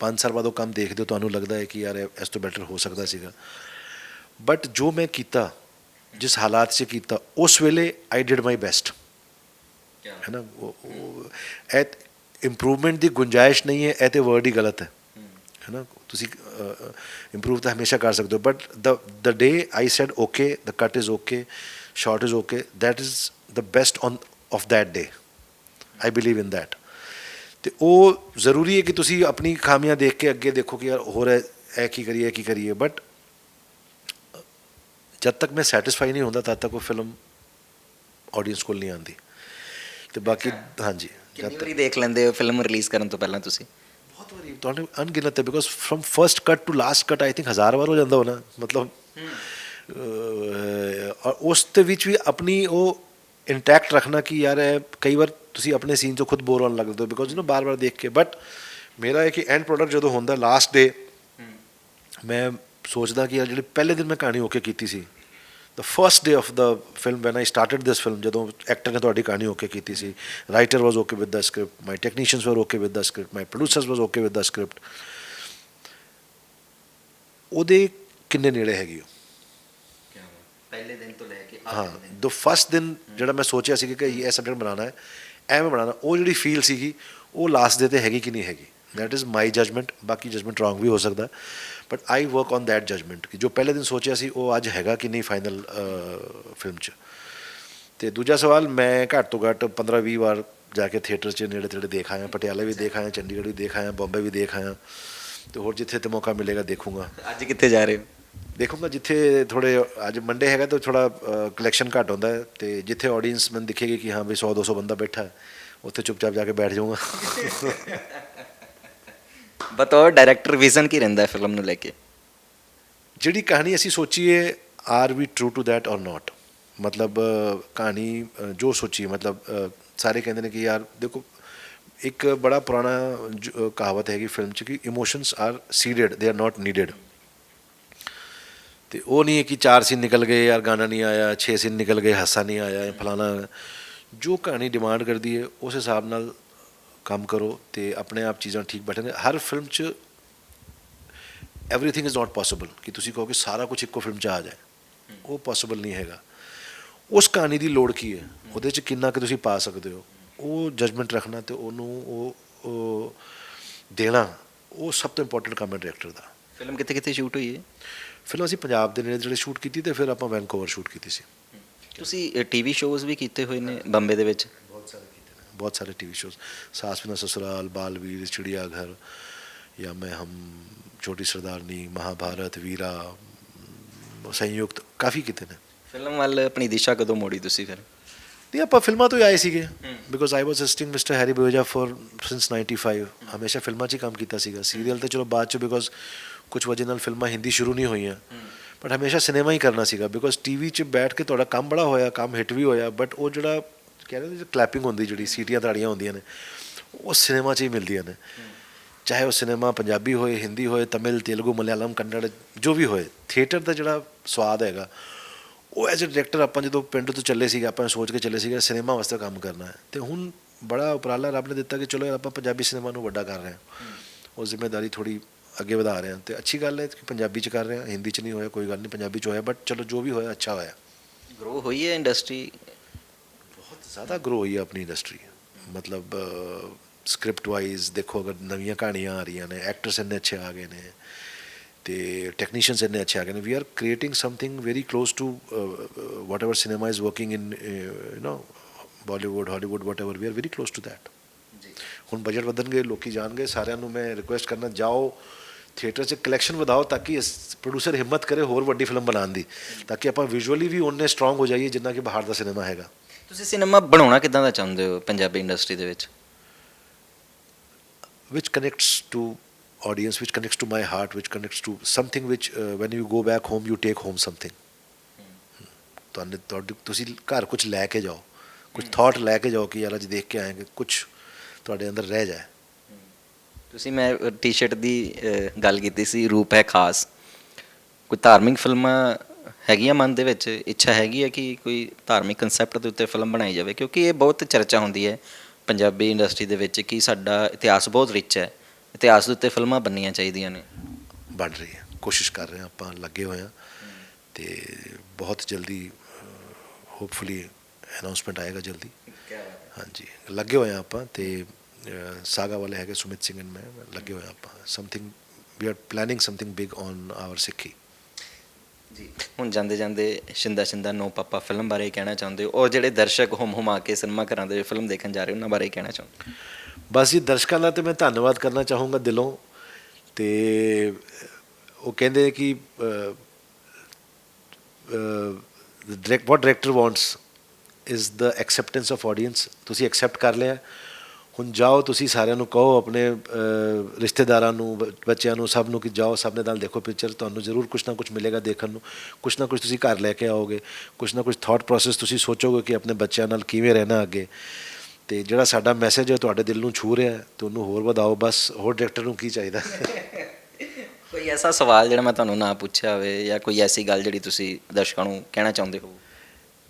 5 ਸਾਲ ਬਾਅਦ ਉਹ ਕੰਮ ਦੇਖਦੇ ਹੋ ਤੁਹਾਨੂੰ ਲੱਗਦਾ ਹੈ ਕਿ ਯਾਰ ਇਸ ਤੋਂ ਬੈਟਰ ਹੋ ਸਕਦਾ ਸੀਗਾ। ਬਟ ਜੋ ਮੈਂ ਕੀਤਾ ਜਿਸ ਹਾਲਾਤ 'ਚ ਕੀਤਾ ਉਸ ਵੇਲੇ ਆਈ ਡਿਡ ਮਾਈ ਬੈਸਟ ਹੈ ਨਾ? ਇਹ ਇੰਪਰੂਵਮੈਂਟ ਦੀ ਗੁੰਜਾਇਸ਼ ਨਹੀਂ ਹੈ ਇਹ ਤੇ ਵਰਡ ਹੀ ਗਲਤ ਹੈ। ਹੈ। ਨਾ? ਤੁਸੀਂ ਇੰਪਰੂਵ ਤਾਂ ਹਮੇਸ਼ਾ ਕਰ ਸਕਦੇ ਹੋ but the the day I said okay the cut is okay shot is okay that is the best one of that day I believe in that ਤੇ ਉਹ ਜ਼ਰੂਰੀ ਹੈ ਕਿ ਤੁਸੀਂ ਆਪਣੀ ਖਾਮੀਆਂ ਦੇਖ ਕੇ ਅੱਗੇ ਦੇਖੋ ਕਿ ਯਾਰ ਹੋਰ ਇਹ ਇਹ ਕੀ ਕਰੀਏ ਕੀ ਕਰੀਏ। ਬਟ ਜਦ ਤੱਕ ਮੈਂ ਸੈਟੀਸਫਾਈ ਨਹੀਂ ਹੁੰਦਾ ਤਦ ਤੱਕ ਉਹ ਫਿਲਮ ਆਡੀਅנס ਕੋਲ ਨਹੀਂ ਆਉਂਦੀ। ਤੇ ਬਾਕੀ ਹਾਂਜੀ ਜਦ ਕਿੰਨੀ ਤੱਕ ਵਾਰੀ ਦੇਖ ਲੈਂਦੇ ਹੋ ਫਿਲਮ ਰਿਲੀਜ਼ ਕਰਨ ਤੋਂ ਪਹਿਲਾਂ ਤੁਸੀਂ? ਬਹੁਤ ਵਾਰੀ। ਤੁਹਾਨੂੰ ਅਣਗਿਣਤ ਹੈ because from first cut to last cut I think ਹਜ਼ਾਰ ਵਾਰ ਹੋ ਜਾਂਦਾ ਹੋਣਾ। ਮਤਲਬ ਉਸ ਦੇ ਵਿੱਚ ਵੀ ਆਪਣੀ ਉਹ ਇੰਟੈਕਟ ਰੱਖਣਾ ਕਿ ਯਾਰ ਇਹ ਕਈ ਵਾਰ ਤੁਸੀਂ ਆਪਣੇ ਸੀਨ ਤੋਂ ਖੁਦ ਬੋਰ ਹੋਣ ਲੱਗਦੇ ਹੋ ਬਿਕੋਜ਼ ਯੂ نو ਬਾਰ-ਬਾਰ ਦੇਖ ਕੇ। ਬਟ ਮੇਰਾ ਇਹ ਕਿ ਐਂਡ ਪ੍ਰੋਡਕਟ ਜਦੋਂ ਹੁੰਦਾ ਲਾਸਟ ਡੇ ਮੈਂ ਸੋਚਦਾ ਕਿ ਯਾਰ ਜਿਹੜੇ ਪਹਿਲੇ ਦਿਨ ਮੈਂ ਕਹਾਣੀ ਓਕੇ ਕੀਤੀ ਸੀ the first day of the film when i started this film, ਜਦੋਂ ਐਕਟਰ ਨੇ ਤੁਹਾਡੀ ਕਹਾਣੀ ਓਕੇ ਕੀਤੀ ਸੀ writer was okay with the script my technicians were okay with the script my producers was okay with the script ਉਹਦੇ ਕਿੰਨੇ ਨੇੜੇ ਹੈਗੀ ਉਹ? ਪਹਿਲੇ ਦਿਨ ਤੋਂ ਲੈ ਕੇ ਹਾਂ ਦ ਫਸਟ ਦਿਨ ਜਿਹੜਾ ਮੈਂ ਸੋਚਿਆ ਸੀ ਕਿ ਇਹ ਸਬਜੈਕਟ ਬਣਾਉਣਾ ਹੈ ਐਵੇਂ ਬਣਾਉਣਾ ਉਹ ਜਿਹੜੀ ਫੀਲ ਸੀਗੀ ਉਹ ਲਾਸਟ ਦੇ ਤੇ ਹੈਗੀ ਕਿ ਨਹੀਂ ਹੈਗੀ। ਦੈਟ ਇਜ਼ ਮਾਈ ਜਜਮੈਂਟ ਬਾਕੀ ਜਜਮੈਂਟ ਰੋਂਗ ਵੀ ਹੋ ਸਕਦਾ। But I work on that judgment ਕਿ ਜੋ ਪਹਿਲੇ ਦਿਨ ਸੋਚਿਆ ਸੀ ਉਹ ਅੱਜ ਹੈਗਾ ਕਿ ਨਹੀਂ ਫਾਈਨਲ ਫਿਲਮ 'ਚ। ਤੇ ਦੂਜਾ ਸਵਾਲ ਮੈਂ ਘੱਟ ਤੋਂ ਘੱਟ 15-20 ਵਾਰ ਜਾ ਕੇ ਥੀਏਟਰ 'ਚ ਨੇੜੇ ਤੇੜੇ ਦੇਖ ਆਇਆ ਪਟਿਆਲੇ ਵੀ ਦੇਖ ਆਇਆ ਚੰਡੀਗੜ੍ਹ ਵੀ ਦੇਖ ਆਇਆ ਬੰਬੇ ਵੀ ਦੇਖ ਆਇਆ। ਤੇ ਹੋਰ ਜਿੱਥੇ ਤੇ ਮੌਕਾ ਮਿਲੇਗਾ ਦੇਖੂੰਗਾ। ਅੱਜ ਕਿੱਥੇ ਜਾ ਰਹੇ ਹੋ? ਦੇਖੋ ਦੇਖੂਗਾ ਜਿੱਥੇ ਥੋੜੇ ਅੱਜ ਮੰਡੇ ਹੈਗਾ ਤਾਂ ਥੋੜਾ ਕਲੈਕਸ਼ਨ ਘੱਟ ਹੁੰਦਾ ਤੇ ਜਿੱਥੇ ਆਡੀਅנס ਮੈਨੂੰ ਦਿਖੇਗੀ ਕਿ ਹਾਂ ਵੀ 100 200 ਬੰਦਾ ਬੈਠਾ ਉੱਥੇ ਚੁੱਪਚਾਪ ਜਾ ਕੇ ਬੈਠ ਜਾਊਂਗਾ। ਬਤੌਰ ਡਾਇਰੈਕਟਰ ਵਿਜ਼ਨ ਕੀ ਰਹਿੰਦਾ ਫਿਲਮ ਨੂੰ ਲੈ ਕੇ? ਜਿਹੜੀ ਕਹਾਣੀ ਅਸੀਂ ਸੋਚੀਏ are we true to that or not ਮਤਲਬ ਕਹਾਣੀ ਜੋ ਸੋਚੀ ਮਤਲਬ ਸਾਰੇ ਕਹਿੰਦੇ ਨੇ ਕਿ ਯਾਰ ਦੇਖੋ ਇੱਕ ਬੜਾ ਪੁਰਾਣਾ ਕਹਾਵਤ ਹੈਗੀ ਫਿਲਮ 'ਚ ਕਿ emotions are seeded they are not needed ਤੇ ਉਹ ਨਹੀਂ ਹੈ ਕਿ ਚਾਰ ਸੀਨ ਨਿਕਲ ਗਏ, ਯਾਰ ਗਾਣਾ ਨਹੀਂ ਆਇਆ, ਛੇ ਸੀਨ ਨਿਕਲ ਗਏ, ਹਾਸਾ ਨਹੀਂ ਆਇਆ ਫਲਾਣਾ। ਜੋ ਕਹਾਣੀ ਡਿਮਾਂਡ ਕਰਦੀ ਹੈ, ਉਸ ਹਿਸਾਬ ਨਾਲ ਕੰਮ ਕਰੋ ਤੇ ਆਪਣੇ ਆਪ ਚੀਜ਼ਾਂ ਠੀਕ ਬੈਠਣਗੇ ਹਰ ਫਿਲਮ 'ਚ ਐਵਰੀਥਿੰਗ ਇਜ਼ ਨਾਟ ਪੋਸੀਬਲ ਕਿ ਤੁਸੀਂ ਕਹੋ ਕਿ ਸਾਰਾ ਕੁਝ ਇੱਕੋ ਫਿਲਮ 'ਚ ਆ ਜਾਏ। ਉਹ ਪੋਸੀਬਲ ਨਹੀਂ ਹੈਗਾ। ਉਸ ਕਹਾਣੀ ਦੀ ਲੋੜ ਕੀ ਹੈ? ਉਹਦੇ 'ਚ ਕਿੰਨਾ ਕਿ ਤੁਸੀਂ ਪਾ ਸਕਦੇ ਹੋ? ਉਹ ਜਜਮੈਂਟ ਰੱਖਣਾ ਤੇ ਉਹਨੂੰ ਉਹ ਦੇਣਾ, ਉਹ ਸਭ ਤੋਂ ਇੰਪੋਰਟੈਂਟ ਕੰਮ ਹੈ ਡਾਇਰੈਕਟਰ ਦਾ। ਫਿਲਮ ਕਿੱਥੇ ਕਿੱਥੇ ਸ਼ੂਟ ਹੋਈ ਹੈ? ਫਿਲਮ ਅਸੀਂ ਪੰਜਾਬ ਦੇ ਨੇੜੇ ਜਿਹੜੇ ਸ਼ੂਟ ਕੀਤੀ ਤੇ ਫਿਰ ਆਪਾਂ ਵੈਨਕੂਵਰ ਸ਼ੂਟ ਕੀਤੀ ਸੀ। ਤੁਸੀਂ ਟੀਵੀ ਸ਼ੋਜ਼ ਵੀ ਕੀਤੇ ਹੋਏ ਨੇ ਬੰਬੇ ਦੇ ਵਿੱਚ? ਬਹੁਤ ਸਾਰੇ ਕੀਤੇ ਨੇ। ਬਹੁਤ ਸਾਰੇ ਟੀਵੀ ਸ਼ੋਜ਼ ਸਾਸ ਬਿਨਾ ਸਸੁਰਾਲ ਬਾਲਵੀਰ ਚਿੜੀਆ ਘਰ ਜਾਂ ਮੈਂ ਹਮ ਛੋਟੀ ਸਰਦਾਰਨੀ ਮਹਾਭਾਰਤ ਵੀਰਾ ਸੰਯੁਕਤ ਕਾਫੀ ਕੀਤੇ ਨੇ। ਫਿਲਮ ਵੱਲ ਆਪਣੀ ਦਿਸ਼ਾ ਕਦੋਂ ਮੋੜੀ ਤੁਸੀਂ ਫਿਰ? ਨਹੀਂ ਆਪਾਂ ਫਿਲਮਾਂ ਤੋਂ ਹੀ ਆਏ ਸੀਗੇ। Because I was assisting mister Harry Baweja for since 95 ਹਮੇਸ਼ਾ ਫਿਲਮਾਂ 'ਚ ਹੀ ਕੰਮ ਕੀਤਾ ਸੀਗਾ। ਸੀਰੀਅਲ ਤੇ ਚਲੋ ਬਾਅਦ 'ਚ ਬਿਕੋਜ਼ ਕੁਝ ਵਜ੍ਹਾ ਨਾਲ ਫਿਲਮਾਂ ਹਿੰਦੀ ਸ਼ੁਰੂ ਨਹੀਂ ਹੋਈਆਂ। ਬਟ ਹਮੇਸ਼ਾ ਸਿਨੇਮਾ ਹੀ ਕਰਨਾ ਸੀਗਾ ਬਿਕੋਜ਼ ਟੀਵੀ 'ਚ ਬੈਠ ਕੇ ਤੁਹਾਡਾ ਕੰਮ ਬੜਾ ਹੋਇਆ, ਕੰਮ ਹਿੱਟ ਵੀ ਹੋਇਆ ਬਟ ਉਹ ਜਿਹੜਾ ਕਹਿੰਦੇ ਨੇ ਕਲੈਪਿੰਗ ਹੁੰਦੀ ਜਿਹੜੀ ਸੀਟੀਆਂ ਤਾੜੀਆਂ ਹੁੰਦੀਆਂ ਨੇ, ਉਹ ਸਿਨੇਮਾ 'ਚ ਹੀ ਮਿਲਦੀਆਂ ਨੇ। ਚਾਹੇ ਉਹ ਸਿਨੇਮਾ ਪੰਜਾਬੀ ਹੋਏ, ਹਿੰਦੀ ਹੋਏ, ਤਮਿਲ, ਤੇਲਗੂ, ਮਲਿਆਲਮ, ਕੰਨੜ, ਜੋ ਵੀ ਹੋਏ ਥੀਏਟਰ ਦਾ ਜਿਹੜਾ ਸਵਾਦ ਹੈਗਾ, ਉਹ ਐਜ਼ ਅ ਡਾਇਰੈਕਟਰ ਆਪਾਂ ਜਦੋਂ ਪਿੰਡ ਤੋਂ ਚੱਲੇ ਸੀਗੇ, ਆਪਾਂ ਸੋਚ ਕੇ ਚੱਲੇ ਸੀਗੇ ਸਿਨੇਮਾ ਵਾਸਤੇ ਕੰਮ ਕਰਨਾ ਹੈ। ਤੇ ਹੁਣ ਬੜਾ ਉਪਰਾਲਾ ਰੱਬ ਨੇ ਦਿੱਤਾ ਕਿ ਚਲੋ ਯਾਰ ਆਪਾਂ ਪੰਜਾਬੀ ਸਿਨੇਮਾ ਨੂੰ ਵੱਡਾ ਕਰ ਰਹੇ ਹਾਂ। ਉਹ ਜ਼ਿੰਮੇਵਾਰੀ ਥੋੜੀ ਅੱਗੇ ਵਧਾ ਰਹੇ ਹਾਂ ਤੇ ਅੱਛੀ ਗੱਲ ਹੈ ਕਿ ਪੰਜਾਬੀ ਚ ਕਰ ਰਹੇ ਹਾਂ ਹਿੰਦੀ ਚ ਨਹੀਂ ਹੋਇਆ ਕੋਈ ਗੱਲ ਨਹੀਂ ਪੰਜਾਬੀ ਚ ਹੋਇਆ ਬਟ ਚਲੋ ਜੋ ਵੀ ਹੋਇਆ ਅੱਛਾ ਹੋਇਆ। ਗਰੋ ਹੋਈ ਹੈ ਇੰਡਸਟਰੀ ਬਹੁਤ ਜ਼ਿਆਦਾ ਗਰੋ ਹੋਈ ਹੈ ਆਪਣੀ ਇੰਡਸਟਰੀ ਮਤਲਬ ਸਕ੍ਰਿਪਟ ਵਾਈਜ਼ ਦੇਖੋ ਅਗਰ ਨਵੀਆਂ ਕਹਾਣੀਆਂ ਆ ਰਹੀਆਂ ਨੇ ਐਕਟਰਸ ਇੰਨੇ ਅੱਛੇ ਆ ਗਏ ਨੇ ਤੇ ਟੈਕਨੀਸ਼ੀਅਨਸ ਇੰਨੇ ਅੱਛੇ ਆ ਗਏ ਨੇ। We are creating something very close to what cinema is working in you know Bollywood Hollywood what we are very close to that ਜੀ। ਹੁਣ ਬਜਟ ਵਧਣਗੇ ਲੋਕੀ ਜਾਣਗੇ ਸਾਰਿਆਂ ਨੂੰ ਮੈਂ ਰਿਕੁਐਸਟ ਕਰਨਾ ਜਾਓ ਥੀਏਟਰ 'ਚ ਕਲੈਕਸ਼ਨ ਵਧਾਓ ਤਾਂ ਕਿ ਪ੍ਰੋਡਿਊਸਰ ਹਿੰਮਤ ਕਰੇ ਹੋਰ ਵੱਡੀ ਫਿਲਮ ਬਣਾਉਣ ਦੀ ਤਾਂ ਕਿ ਆਪਾਂ ਵਿਜ਼ੂਅਲੀ ਵੀ ਉਹਨੇ ਸਟਰੋਂਗ ਹੋ ਜਾਈਏ ਜਿੰਨਾ ਕਿ ਬਾਹਰ ਦਾ ਸਿਨੇਮਾ ਹੈਗਾ। ਤੁਸੀਂ ਸਿਨੇਮਾ ਬਣਾਉਣਾ ਕਿਦਾਂ ਦਾ ਚਾਹੁੰਦੇ ਹੋ ਪੰਜਾਬੀ ਇੰਡਸਟਰੀ ਦੇ ਵਿੱਚ? Which connects to audience which connects to my heart which connects to something which uh, when you go back home you take home something. ਤੁਹਾਨੂੰ ਤੁਸੀਂ ਘਰ ਕੁਝ ਲੈ ਕੇ ਜਾਓ ਕੁਝ ਥਾਟ ਲੈ ਕੇ ਜਾਓ ਕਿ ਯਾਰ ਅੱਜ ਦੇਖ ਕੇ ਆਏਗੇ ਕੁਝ ਤੁਹਾਡੇ ਅੰਦਰ ਰਹਿ ਜਾਏ। ਤੁਸੀਂ ਮੈਂ ਟੀ-ਸ਼ਰਟ ਦੀ ਗੱਲ ਕੀਤੀ ਸੀ ਰੂਪ ਹੈ ਖਾਸ। ਕੋਈ ਧਾਰਮਿਕ ਫਿਲਮਾਂ ਹੈਗੀਆਂ ਮਨ ਦੇ ਵਿੱਚ? ਇੱਛਾ ਹੈਗੀ ਹੈ ਕਿ ਕੋਈ ਧਾਰਮਿਕ ਕਨਸੈਪਟ ਦੇ ਉੱਤੇ ਫਿਲਮ ਬਣਾਈ ਜਾਵੇ? ਕਿਉਂਕਿ ਇਹ ਬਹੁਤ ਚਰਚਾ ਹੁੰਦੀ ਹੈ ਪੰਜਾਬੀ ਇੰਡਸਟਰੀ ਦੇ ਵਿੱਚ ਕਿ ਸਾਡਾ ਇਤਿਹਾਸ ਬਹੁਤ ਰਿਚ ਹੈ। ਇਤਿਹਾਸ ਦੇ ਉੱਤੇ ਫਿਲਮਾਂ ਬਣਨੀਆਂ ਚਾਹੀਦੀਆਂ ਨੇ। ਬਣ ਰਹੀ ਹੈ। ਕੋਸ਼ਿਸ਼ ਕਰ ਰਹੇ ਹਾਂ ਆਪਾਂ ਲੱਗੇ ਹੋਏ ਹਾਂ। ਤੇ ਬਹੁਤ ਜਲਦੀ ਹੋਪਫੁਲੀ ਅਨਾਉਂਸਮੈਂਟ ਆਏਗਾ ਜਲਦੀ। ਹਾਂਜੀ। ਲੱਗੇ ਹੋਏ ਹਾਂ ਆਪਾਂ ਤੇ ਸਾਗਾ ਵਾਲੇ ਹੈਗੇ ਸੁਮਿਤ ਸਿੰਘ ਮੈਂ ਲੱਗੇ ਹੋਏ ਆਪਾਂ। Something we are planning something big on our Sikhi ਜੀ ਹੁਣ ਜਾਂਦੇ ਜਾਂਦੇ Shinda Shinda no papa film ਬਾਰੇ ਕਹਿਣਾ ਚਾਹੁੰਦੇ ਹੋ ਔਰ ਜਿਹੜੇ ਦਰਸ਼ਕ ਹੁਮ ਹੁਮਾ ਕੇ ਸਿਨੇਮਾ ਘਰਾਂ ਦੇ ਫਿਲਮ ਦੇਖਣ ਜਾ ਰਹੇ ਉਹਨਾਂ ਬਾਰੇ ਕਹਿਣਾ ਚਾਹੁੰਦੇ ਬਸ ਜੀ ਦਰਸ਼ਕਾਂ ਦਾ ਤੇ ਮੈਂ ਧੰਨਵਾਦ ਕਰਨਾ ਚਾਹੂੰਗਾ ਦਿਲੋਂ। ਤੇ ਉਹ ਕਹਿੰਦੇ ਕਿ direct what director wants is the acceptance of audience ਤੁਸੀਂ ਐਕਸੈਪਟ ਕਰ ਲਿਆ। ਹੁਣ ਜਾਓ ਤੁਸੀਂ ਸਾਰਿਆਂ ਨੂੰ ਕਹੋ ਆਪਣੇ ਰਿਸ਼ਤੇਦਾਰਾਂ ਨੂੰ ਬੱਚਿਆਂ ਨੂੰ ਸਭ ਨੂੰ ਕਿ ਜਾਓ ਸਭ ਦੇ ਨਾਲ ਦੇਖੋ ਪਿਕਚਰ ਤੁਹਾਨੂੰ ਜ਼ਰੂਰ ਕੁਝ ਨਾ ਕੁਝ ਮਿਲੇਗਾ ਦੇਖਣ ਨੂੰ। ਕੁਝ ਨਾ ਕੁਝ ਤੁਸੀਂ ਘਰ ਲੈ ਕੇ ਆਓਗੇ। ਕੁਝ ਨਾ ਕੁਝ ਥਾਟ ਪ੍ਰੋਸੈਸ ਤੁਸੀਂ ਸੋਚੋਗੇ ਕਿ ਆਪਣੇ ਬੱਚਿਆਂ ਨਾਲ ਕਿਵੇਂ ਰਹਿਣਾ ਅੱਗੇ। ਤੇ ਜਿਹੜਾ ਸਾਡਾ ਮੈਸੇਜ ਹੈ ਤੁਹਾਡੇ ਦਿਲ ਨੂੰ ਛੂ ਰਿਹਾ ਹੈ। ਤੇ ਉਹਨੂੰ ਹੋਰ ਵਧਾਓ। ਬਸ ਹੋਰ ਡਾਇਰੈਕਟਰ ਨੂੰ ਕੀ ਚਾਹੀਦਾ? [LAUGHS] ਕੋਈ ਐਸਾ ਸਵਾਲ ਜਿਹੜਾ ਮੈਂ ਤੁਹਾਨੂੰ ਨਾ ਪੁੱਛਿਆ ਹੋਵੇ ਜਾਂ ਕੋਈ ਐਸੀ ਗੱਲ ਜਿਹੜੀ ਤੁਸੀਂ ਦਰਸ਼ਕਾਂ ਨੂੰ ਕਹਿਣਾ ਚਾਹੁੰਦੇ ਹੋ?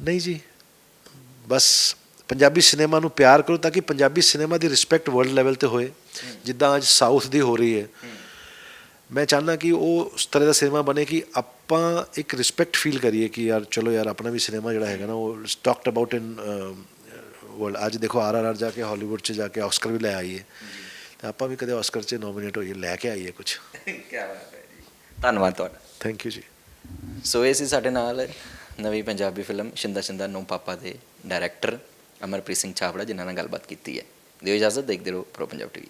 ਨਹੀਂ ਜੀ। ਬਸ ਪੰਜਾਬੀ ਸਿਨੇਮਾ ਨੂੰ ਪਿਆਰ ਕਰੋ ਤਾਂ ਕਿ ਪੰਜਾਬੀ ਸਿਨੇਮਾ ਦੀ ਰਿਸਪੈਕਟ ਵਰਲਡ ਲੈਵਲ ਤੇ ਹੋਏ। ਜਿੱਦਾਂ ਅੱਜ ਸਾਊਥ ਦੀ ਹੋ ਰਹੀ ਹੈ। ਮੈਂ ਚਾਹੁੰਦਾ ਕਿ ਉਹ ਉਸ ਤਰ੍ਹਾਂ ਦਾ ਸਿਨੇਮਾ ਬਣੇ ਕਿ ਆਪਾਂ ਇੱਕ ਰਿਸਪੈਕਟ ਫੀਲ ਕਰੀਏ ਕਿ ਯਾਰ ਚਲੋ ਯਾਰ ਆਪਣਾ ਵੀ ਸਿਨੇਮਾ ਜਿਹੜਾ ਹੈਗਾ ਨਾ ਉਹ ਟਾਕਡ ਅਬਾਊਟ ਇਨ ਵਰਲਡ ਅੱਜ ਦੇਖੋ ਆਰਆਰਆਰ ਜਾ ਕੇ ਹਾਲੀਵੁੱਡ 'ਚ ਜਾ ਕੇ ਆਸਕਰ ਵੀ ਲੈ ਆਈ ਹੈ ਤੇ ਆਪਾਂ ਵੀ ਕਦੇ ਆਸਕਰ 'ਚ ਨੋਮੀਨੇਟ ਹੋਈਏ ਲੈ ਕੇ ਆਈਏ ਕੁਝ [LAUGHS] ਕੀ ਬਾਤ ਹੈ ਜੀ। ਧੰਨਵਾਦ ਤੁਹਾਡਾ। ਥੈਂਕ ਯੂ ਜੀ। ਸੋ ਇਹ ਸੀ ਸਾਡੇ ਨਾਲ ਨਵੀਂ Punjabi film Shinda Shinda no papa ਦੇ ਡਾਇਰੈਕਟਰ ਅਮਰਪ੍ਰੀਤ ਸਿੰਘ ਛਾਬੜਾ, ਜਿਨ੍ਹਾਂ ਨਾਲ ਗੱਲਬਾਤ ਕੀਤੀ ਹੈ। ਦਿਓ ਇਜਾਜ਼ਤ, ਦੇਖਦੇ ਰਹੋ ਪ੍ਰੋ ਪੰਜਾਬ ਟੀਵੀ